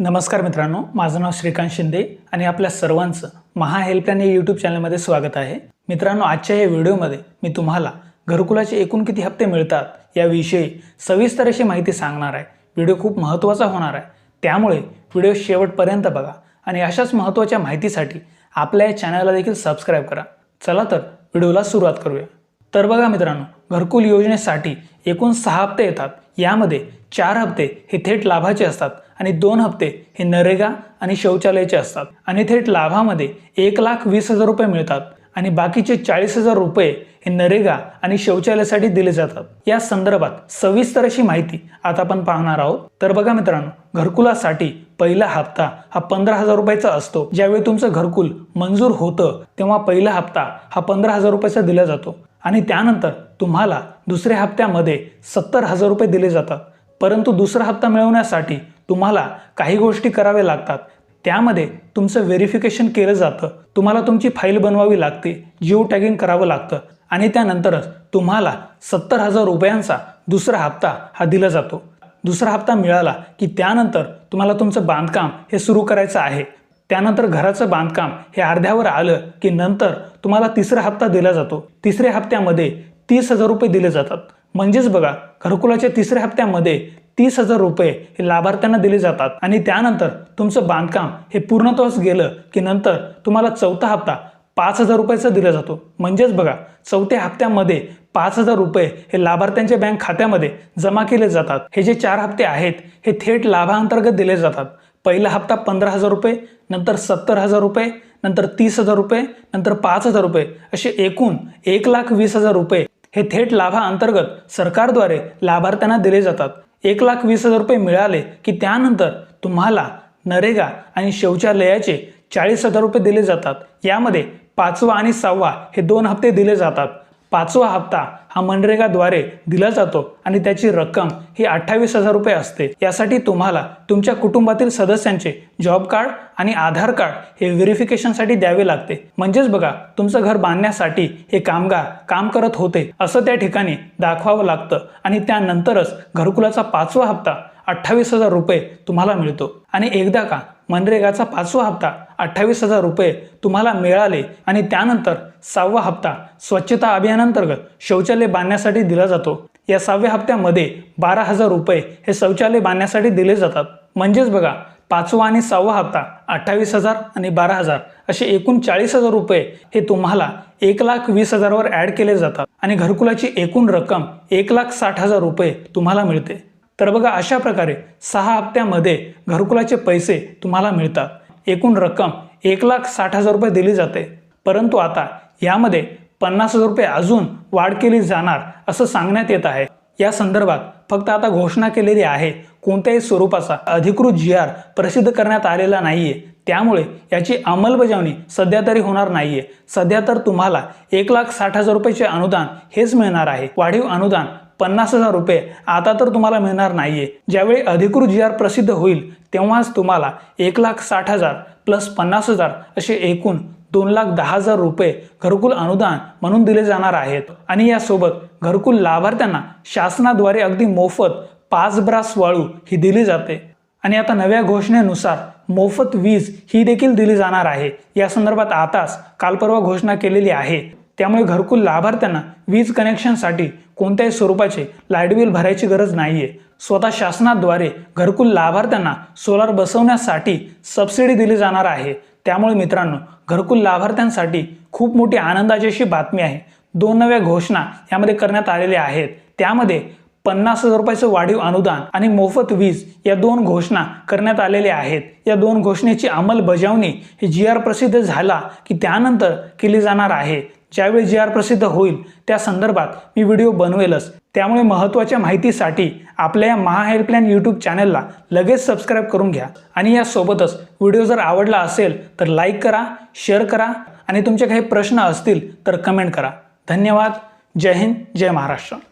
नमस्कार मित्रांनो माझं नाव श्रीकांत शिंदे आणि आपल्या सर्वांचं महा हेल्पलाईन या यूट्यूब चॅनलमध्ये स्वागत आहे. मित्रांनो आजच्या या व्हिडिओमध्ये मी तुम्हाला घरकुलाचे एकूण किती हप्ते मिळतात याविषयी सविस्तर अशी माहिती सांगणार आहे. व्हिडिओ खूप महत्त्वाचा होणार आहे. त्यामुळे व्हिडिओ शेवटपर्यंत बघा आणि अशाच महत्त्वाच्या माहितीसाठी आपल्या या चॅनलला देखील सबस्क्राईब करा. चला तर व्हिडिओला सुरुवात करूया. तर बघा मित्रांनो घरकुल योजनेसाठी एकूण सहा हप्ते येतात. यामध्ये चार हप्ते हे थेट लाभाचे असतात आणि दोन हप्ते हे नरेगा आणि शौचालयाचे असतात. आणि थेट लाभामध्ये एक लाख वीस हजार रुपये मिळतात. आणि बाकीचे चाळीस हजार रुपये हे नरेगा आणि शौचालयासाठी दिले जातात. या संदर्भात सविस्तर अशी माहिती आता आपण पाहणार आहोत. तर बघा मित्रांनो घरकुलासाठी पहिला हप्ता हा पंधरा हजार रुपयाचा असतो. ज्यावेळी तुमचं घरकुल मंजूर होतं तेव्हा पहिला हप्ता हा पंधरा हजार रुपयाचा दिला जातो. आणि त्यानंतर तुम्हाला दुसऱ्या हप्त्यामध्ये सत्तर हजार रुपये दिले जातात. परंतु दुसरा हप्ता मिळवण्यासाठी तुम्हाला काही गोष्टी कराव्या लागतात. त्यामध्ये तुमचं व्हेरिफिकेशन केलं जातं. तुम्हाला तुमची फाईल बनवावी लागते जिओ टॅगिंग करावं लागतं आणि त्यानंतरच तुम्हाला सत्तर हजार रुपयांचा दुसरा हप्ता हा दिला जातो. दुसरा हप्ता मिळाला की त्यानंतर तुम्हाला तुमचं बांधकाम हे सुरू करायचं आहे. त्यानंतर घराचं बांधकाम हे अर्ध्यावर आलं की नंतर तुम्हाला तिसरा हप्ता दिला जातो. तिसऱ्या हप्त्यामध्ये तीस हजार रुपये दिले जातात. म्हणजेच बघा घरकुलाच्या तिसऱ्या हप्त्यामध्ये तीस हजार रुपये हे लाभार्थ्यांना दिले जातात. आणि त्यानंतर तुमचं बांधकाम हे पूर्णत्वास गेलं की नंतर तुम्हाला चौथा हप्ता पाच हजार रुपयाचा दिला जातो. म्हणजेच बघा चौथ्या हप्त्यामध्ये पाच हजार रुपये हे लाभार्थ्यांच्या बँक खात्यामध्ये जमा केले जातात. हे जे चार हप्ते आहेत हे थेट लाभांतर्गत दिले जातात. पहिला हप्ता पंधरा हजार रुपये नंतर सत्तर हजार रुपये नंतर तीस हजार रुपये नंतर पाच हजार रुपये असे एकूण एक लाख वीस हजार रुपये हे थेट लाभाअंतर्गत सरकारद्वारे लाभार्थ्यांना दिले जातात. एक लाख वीस हजार रुपये मिळाले की त्यानंतर तुम्हाला नरेगा आणि शौचालयाचे चाळीस हजार रुपये दिले जातात. यामध्ये पाचवा आणि सहावा हे दोन हप्ते दिले जातात. पाचवा हप्ता हा मनरेगाद्वारे दिला जातो आणि त्याची रक्कम ही अठ्ठावीस हजार रुपये असते. यासाठी तुम्हाला तुमच्या कुटुंबातील सदस्यांचे जॉब कार्ड आणि आधार कार्ड हे व्हेरिफिकेशनसाठी द्यावे लागते. म्हणजेच बघा तुमचं घर बांधण्यासाठी हे कामगार काम करत होते असं त्या ठिकाणी दाखवावं लागतं आणि त्यानंतरच घरकुलाचा पाचवा हप्ता अठ्ठावीस हजार रुपये तुम्हाला मिळतो. आणि एकदा का मनरेगाचा पाचवा हप्ता अठ्ठावीस हजार रुपये तुम्हाला मिळाले आणि त्यानंतर सहावा हप्ता स्वच्छता अभियानांतर्गत शौचालय बांधण्यासाठी दिला जातो. या सहाव्या हप्त्यामध्ये बारा हजार रुपये हे शौचालय बांधण्यासाठी दिले जातात. म्हणजेच बघा पाचवा आणि सहावा हप्ता अठ्ठावीस हजार आणि बारा हजार असे एकूण चाळीस हजार रुपये हे तुम्हाला एक लाख वीस हजारवर ॲड केले जातात. आणि घरकुलाची एकूण रक्कम एक लाख साठ हजार रुपये तुम्हाला मिळते. तर बघा अशा प्रकारे सहा हप्त्यामध्ये घरकुलाचे पैसे तुम्हाला मिळतात. एकूण रक्कम एक लाख साठ हजार रुपये दिली जाते. परंतु आता यामध्ये पन्नास हजार रुपये अजून वाढ केली जाणार असं सांगण्यात येत आहे. या संदर्भात फक्त आता घोषणा केलेली आहे. कोणत्याही स्वरूपाचा अधिकृत जी आर प्रसिद्ध करण्यात आलेला नाहीये. त्यामुळे याची अंमलबजावणी सध्या तरी होणार नाहीये. सध्या तर तुम्हाला एक लाख साठ हजार रुपयाचे अनुदान हेच मिळणार आहे. वाढीव अनुदान पन्नास हजार रुपये आता तर तुम्हाला मिळणार नाही आहे ज्यावेळी अधिकृत जी आर प्रसिद्ध होईल तेव्हाच तुम्हाला एक लाख साठ हजार प्लस पन्नास हजार असे एकूण दोन लाख दहा हजार रुपये घरकुल अनुदान म्हणून दिले जाणार आहेत. आणि यासोबत घरकुल लाभार्थ्यांना शासनाद्वारे अगदी मोफत पाच ब्रास वाळू ही दिली जाते. आणि आता नव्या घोषणेनुसार मोफत वीज ही देखील दिली जाणार आहे. या संदर्भात आताच काल परवा घोषणा केलेली आहे. त्यामुळे घरकुल लाभार्थ्यांना वीज कनेक्शनसाठी कोणत्याही स्वरूपाचे लाइट बिल भरायची गरज नाही आहे स्वतः शासनाद्वारे घरकुल लाभार्थ्यांना सोलार बसवण्यासाठी सबसिडी दिली जाणार आहे. त्यामुळे मित्रांनो घरकुल लाभार्थ्यांसाठी खूप मोठी आनंदाची अशी बातमी आहे. दोन नव्या घोषणा यामध्ये करण्यात आलेल्या आहेत. त्यामध्ये पन्नास हजार रुपयाचं वाढीव अनुदान आणि मोफत वीज या दोन घोषणा करण्यात आलेल्या आहेत. या दोन घोषणेची अंमलबजावणी ही जी आर प्रसिद्ध झाला की त्यानंतर केली जाणार आहे. ज्यावेळी जी आर प्रसिद्ध होईल त्या संदर्भात मी व्हिडिओ बनवेलच. त्यामुळे महत्त्वाच्या माहितीसाठी आपल्या या महा हेल्पलाईन यूट्यूब चॅनलला लगेच सबस्क्राईब करून घ्या. आणि यासोबतच व्हिडिओ जर आवडला असेल तर लाईक करा शेअर करा आणि तुमचे काही प्रश्न असतील तर कमेंट करा. धन्यवाद. जय हिंद जय महाराष्ट्र.